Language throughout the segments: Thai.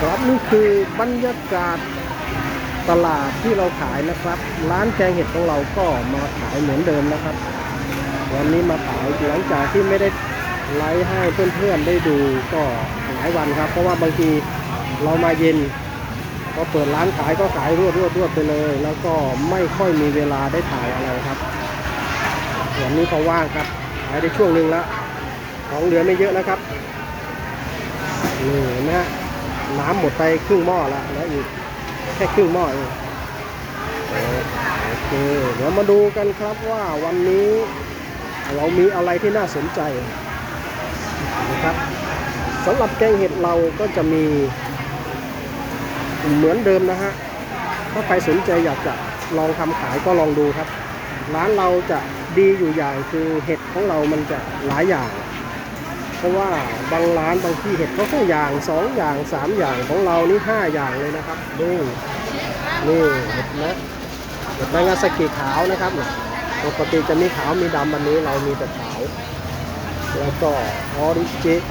ครับนี่คือบรรยากาศตลาดที่เราขายนะครับ ร้านแกงเห็ดของเราก็มาขายเหมือนเดิมนะครับ วันนี้มาขายหลังจากที่ไม่ได้ไลฟ์ให้เพื่อนๆได้ดูก็หลายวันครับ เพราะว่าบางทีเรามาเย็นพอเปิดร้านขายก็ขายรวดรวดรวดไปเลย แล้วก็ไม่ค่อยมีเวลาได้ถ่ายอะไรครับวันนี้เขาว่างครับขายได้ช่วงหนึ่งแล้วของเหลือไม่เยอะนะครับนี่นะฮะ น้ำหมดไปครึ่งหม้อแล้วแล้วอีกแค่ครึ่งหม้อเองโอโอเคเดี๋ยวมาดูกันครับว่าวันนี้เรามีอะไรที่น่าสนใจนะครับสำหรับแกงเห็ดเราก็จะมีเหมือนเดิมนะฮะถ้าใครสนใจอยากจะลองทำขายก็ลองดูครับ ร้านเราจะดีอยู่อย่างคือเห็ดของเรามันจะหลายอย่าง เพราะว่าบางร้านบางที่เห็ดเขาแค่อย่างสองอย่างสามอย่างของเรานี่ห้าอย่างเลยนะครับนี่นี่เห็ดนะเห็ดนางาสกิขาวนะครับปกติจะมีขาวมีดำวันนี้เรามีแต่ขาว แล้วก็ออริจิด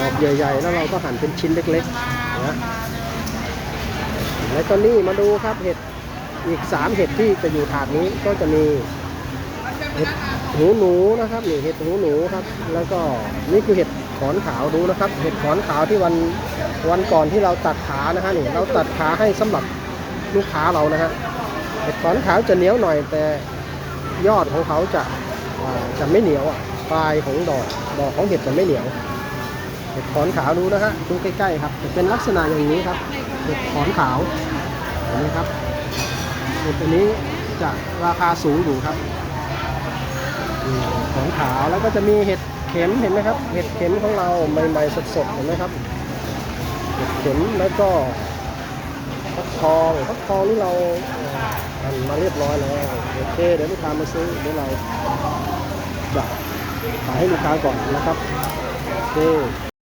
อกใหญ่ๆ แล้วเราก็หั่นเป็นชิ้นเล็กๆนะแล้วก็นี่มาดูครับเห็ดอีก 3 เห็ดที่จะอยู่ถาดนี้ก็จะมี เห็ดหูหนูนะครับนี่เห็ดหูหนูครับ แล้วก็นี่คือเห็ดขอนขาวดูนะครับ เห็ดขอนขาวที่วันวันก่อนที่เราตัดขานะฮะนี่เราตัดขาให้สำหรับลูกค้าเรานะฮะเห็ดขอนขาวจะเหนียวหน่อย แต่ยอดของเขาจะาจะไม่เหนียวอะปลายของดอกดอกของเห็ดจะไม่เหนียว เห็ดขอนขาวดูนะฮะดูใกล้ๆครับจะเป็นลักษณะอย่างนี้ครับ เห็ดขอนขาวเห็นไหมครับเห็ดตัวนี้จะราคาสูงอยู่ครับ ของขาวแล้วก็จะมีเห็ดเข็มเห็นไหมครับ เห็ดเข็มของเราใหม่ๆสดๆเห็นไหมครับ เห็ดเข็มแล้วก็ฟักทองฟักทองนี่เราหั่นมาเรียบร้อยแล้วโอเคเดี๋ยวลูกค้ามาซื้อเดี๋ยวเราจะขายให้ลูกค้าก่อนนะครับโอเค